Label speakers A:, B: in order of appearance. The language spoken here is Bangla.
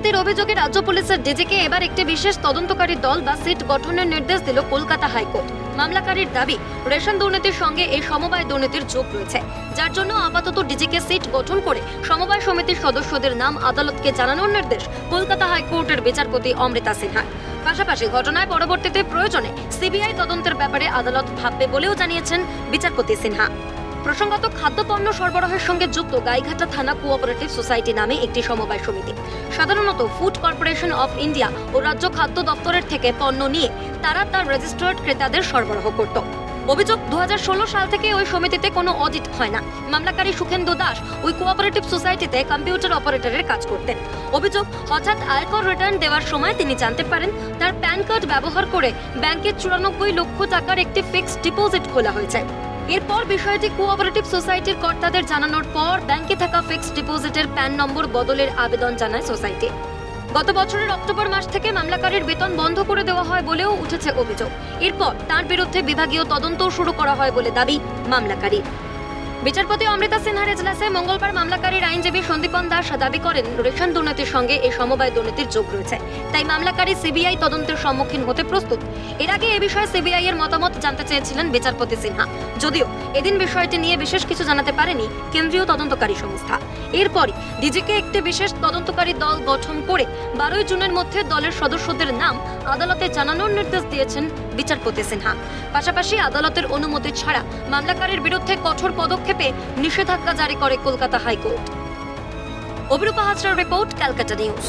A: অভিযোগে রাজ্য পুলিশের ডিজিকে এবার একটি বিশেষ তদন্তকারী দল বা সিট গঠনের নির্দেশ দিল কলকাতা হাইকোর্ট। মামলাকারীর দাবি, রেশন দুর্নীতির সঙ্গে এই সমবায় দুর্নীতির যোগ রয়েছে, যার জন্য আপাতত ডিজিকে সিট গঠন করে সমবায় সমিতির সদস্যদের নাম আদালতকে জানানোর নির্দেশ কলকাতা হাইকোর্টের বিচারপতি অমৃতা সিনহা। পাশাপাশি ঘটনায় পরবর্তীতে প্রয়োজনে সিবিআই তদন্তের ব্যাপারে আদালত ভাববে বলেও জানিয়েছেন বিচারপতি সিনহা। প্রসঙ্গত, খাদ্যপণ্য সরবরাহের সঙ্গে যুক্ত গাইঘাটা থানা কোঅপারেটিভ সোসাইটি নামে একটি সমবায় সমিতি। সাধারণত ফুড কর্পোরেশন অফ ইন্ডিয়া ও রাজ্য খাদ্য দপ্তরের থেকে পণ্য নিয়ে তারা তার রেজিস্টার্ড ক্রেতাদের সরবরাহ করত। অভিযোগ, দুহাজার ষোলো সাল থেকে ওই সমিতিতে কোনো অডিট হয় না। মামলাকারী সুখেন্দু দাস ওই কোঅপারেটিভ সোসাইটিতে কম্পিউটার অপারেটরের কাজ করতেন। অভিযোগ, হঠাৎ আয়কর রিটার্ন দেওয়ার সময় তিনি জানতে পারেন, তার প্যান কার্ড ব্যবহার করে ব্যাংকের চুরানব্বই লক্ষ টাকার একটি ফিক্সড ডিপোজিট খোলা হয়েছে। এরপর বিষয়টি কোঅপারেটিভ সোসাইটির কর্তাদের জানানোর পর ব্যাংকে থাকা ফিক্সড ডিপোজিটের প্যান নম্বর বদলের আবেদন জানায় সোসাইটি গত বছরের অক্টোবর মাস থেকে মামলাকারীর বেতন বন্ধ করে দেওয়া হয় বলেও উঠেছে অভিযোগ। এরপর তার বিরুদ্ধে বিভাগীয় তদন্ত শুরু করা হয় বলে দাবি মামলাকারী বিচারপতি অমৃতা সিনহার এজলাসে মঙ্গলবার মামলাকারীর আইনজীবী সন্দীপন দাস দাবি করেন, রেশন দুর্নীতির সঙ্গে এই সমবায় দুর্নীতির যোগ রয়েছে। তাই মামলাকারী সিবিআই তদন্তের সম্মুখীন হতে প্রস্তুত। এর আগে এ বিষয়ে সিবিআই এর মতামত জানতে চেয়েছিলেন বিচারপতি সিনহা। যদিও এদিন বিষয়টি নিয়ে বিশেষ কিছু জানাতে পারেনি কেন্দ্রীয় তদন্তকারী সংস্থা। এরপরই ডিজিকে একটি বিশেষ তদন্তকারী দল গঠন করে বারোই জুনের মধ্যে দলের সদস্যদের নাম আদালতে জানানোর নির্দেশ দিয়েছেন বিচারপতি সিনহা। পাশাপাশি আদালতের অনুমতি ছাড়া মামলাকারীর বিরুদ্ধে কঠোর পদক্ষেপে নিষেধাজ্ঞা জারি করে কলকাতা হাইকোর্ট। অভিরূপা হাজরার রিপোর্ট ক্যালকাটা নিউজ।